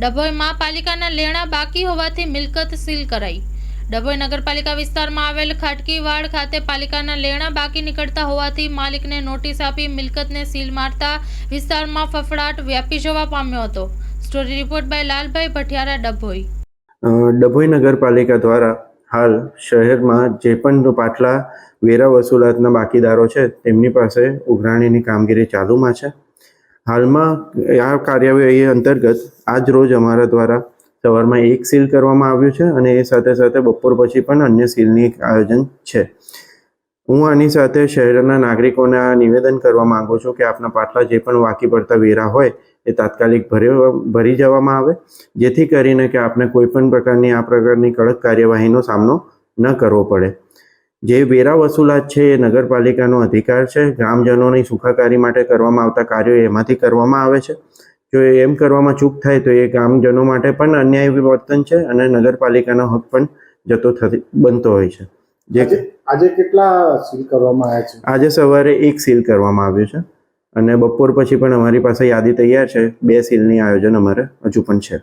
ડભોઈમાં પાલિકાના લેણા બાકી હોવાથી મિલકત સીલ કરાઈ. ડભોઈ નગરપાલિકા વિસ્તારમાં આવેલ ખાટકીવાડ ખાતે પાલિકાના લેણા બાકી નીકળતા હોવાથી માલિકને નોટિસ આપી મિલકતને સીલ મારતા વિસ્તારમાં ફફડાટ વ્યાપી જવા પામ્યો હતો. Story report by Lalbhai Bhathiyara, Dabhoi. Dabhoi નગરપાલિકા દ્વારા હાલ શહેરમાં જે પણ પાટલા વેરા વસૂલાતના બાકીદારો છે, તેમની પાસે ઉઘરાણીની કામગીરી ચાલુમાં છે. હાલમાં આ કાર્યવાહી અંતર્ગત આજ રોજ અમારા દ્વારા સવારમાં એક સીલ કરવામાં આવ્યું છે અને એ સાથે સાથે બપોર પછી પણ અન્ય સીલની આયોજન છે. હું આની સાથે શહેરના નાગરિકોને આ નિવેદન કરવા માંગુ છું કે આપના પાટલા જે પણ વાકી પડતા વેરા હોય એ તાત્કાલિક ભરી ભરી જવામાં આવે, જેથી કરીને કે આપને કોઈ પણ પ્રકારની આ પ્રકારની કડક કાર્યવાહીનો સામનો ન કરવો પડે. જે વેરા વસૂલાત છે એ નગરપાલિકાનો અધિકાર છે. ગ્રામજનોની સુખાકારી માટે કરવામાં આવતા કાર્યો એમાંથી કરવામાં આવે છે. જો એમ કરવામાં ચૂક થાય તો એ ગ્રામજનો માટે પણ અન્યાય વર્તન છે અને નગરપાલિકાનો હક પણ જતો થતી બનતો હોય છે. જે આજે આજે કેટલા સીલ કરવામાં આવ્યા છે? આજે સવારે એક સીલ કરવામાં આવ્યું છે અને બપોર પછી પણ અમારી પાસે યાદી તૈયાર છે. બે સીલની આયોજન અમારે હજુ પણ છે.